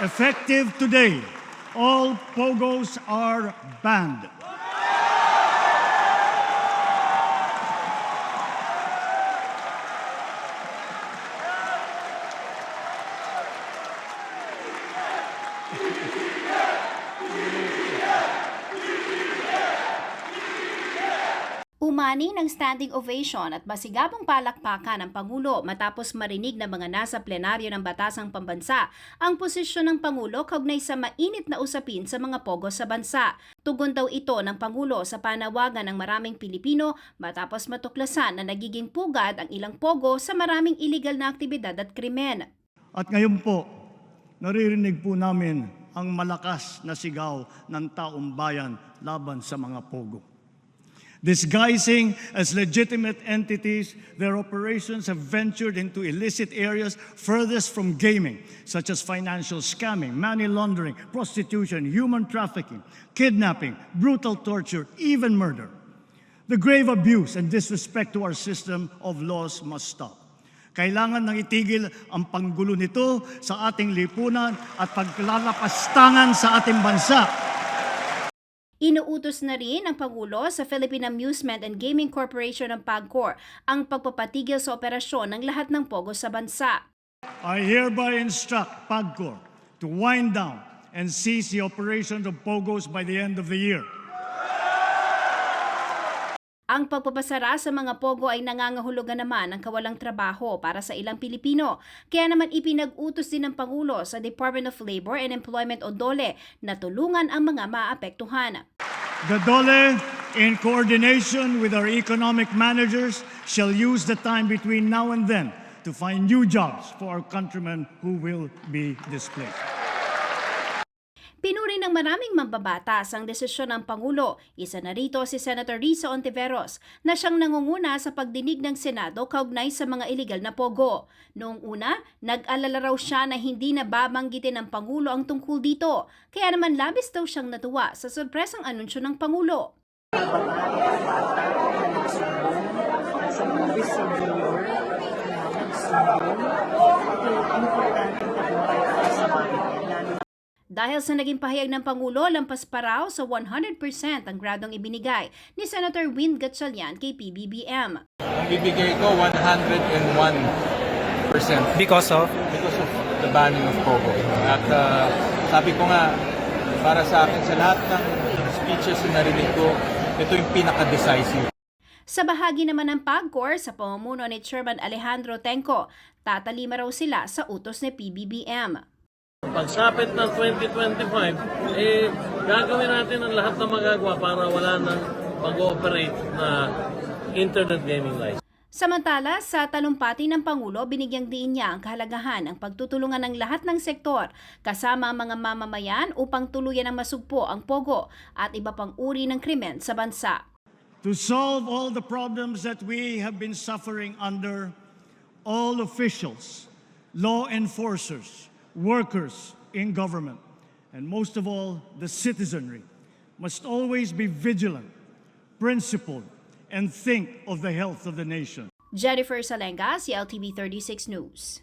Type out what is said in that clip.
Effective today, all pogos are banned. Umani ng standing ovation at masigabong palakpakan ng Pangulo matapos marinig ng mga nasa plenaryo ng Batasang Pambansa ang posisyon ng Pangulo kaugnay sa mainit na usapin sa mga pogo sa bansa. Tugon daw ito ng Pangulo sa panawagan ng maraming Pilipino matapos matuklasan na nagiging pugad ang ilang pogo sa maraming illegal na aktibidad at krimen. At ngayon po, naririnig po namin ang malakas na sigaw ng taong bayan laban sa mga pogo. Disguising as legitimate entities, their operations have ventured into illicit areas furthest from gaming, such as financial scamming, money laundering, prostitution, human trafficking, kidnapping, brutal torture, even murder. The grave abuse and disrespect to our system of laws must stop. Kailangan nang itigil ang panggulo nito sa ating lipunan at paglalakastangan sa ating bansa. Inuutos na rin ng Pangulo sa Philippine Amusement and Gaming Corporation ng PAGCOR ang pagpapatigil sa operasyon ng lahat ng pogo sa bansa. I hereby instruct PAGCOR to wind down and cease the operations of POGOs by the end of the year. Ang pagpapasara sa mga pogo ay nangangahulugan naman ng kawalang trabaho para sa ilang Pilipino. Kaya naman ipinag-utos din ng Pangulo sa Department of Labor and Employment o DOLE na tulungan ang mga maapektuhan. The DOLE, in coordination with our economic managers, shall use the time between now and then to find new jobs for our countrymen who will be displaced. Pinuri ng maraming mambabatas ang desisyon ng Pangulo. Isa na rito si Senator Risa Ontiveros na siyang nangunguna sa pagdinig ng Senado kaugnay sa mga iligal na pogo. Noong una, nag-alala raw siya na hindi na babanggitin ng Pangulo ang tungkol dito. Kaya naman labis daw siyang natuwa sa sorpresang anunsyo ng Pangulo. sa mga whistleblower na nagsumbong. Ito yung importante tagumpay para sa bayan, lalo Dahil sa naging pahayag ng Pangulo, lampas pa raw sa 100% ang gradong ibinigay ni Senator Win Gatchalian kay PBBM. Ang bibigay ko 101% Because of? because of the banning of Pogo. At uh, sabi ko nga, para sa akin, sa lahat ng speeches na narinig ko, ito yung pinaka-decisive. Sa bahagi naman ng PAGCOR sa pamumuno ni Chairman Alejandro Tenco, tatalima raw sila sa utos ni PBBM. Pagsapit ng 2025, eh, gagawin natin ang lahat ng magagawa para wala nang mag-ooperate na internet gaming license. Samantala, sa talumpati ng Pangulo, binigyang diin niya ang kahalagahan ng pagtutulungan ng lahat ng sektor, kasama ang mga mamamayan upang tuluyan ang masugpo ang pogo at iba pang uri ng krimen sa bansa. To solve all the problems that we have been suffering under, all officials, law enforcers, workers in government, and most of all, the citizenry, must always be vigilant, principled, and think of the health of the nation. Jennifer Salenga, CLTV 36 News.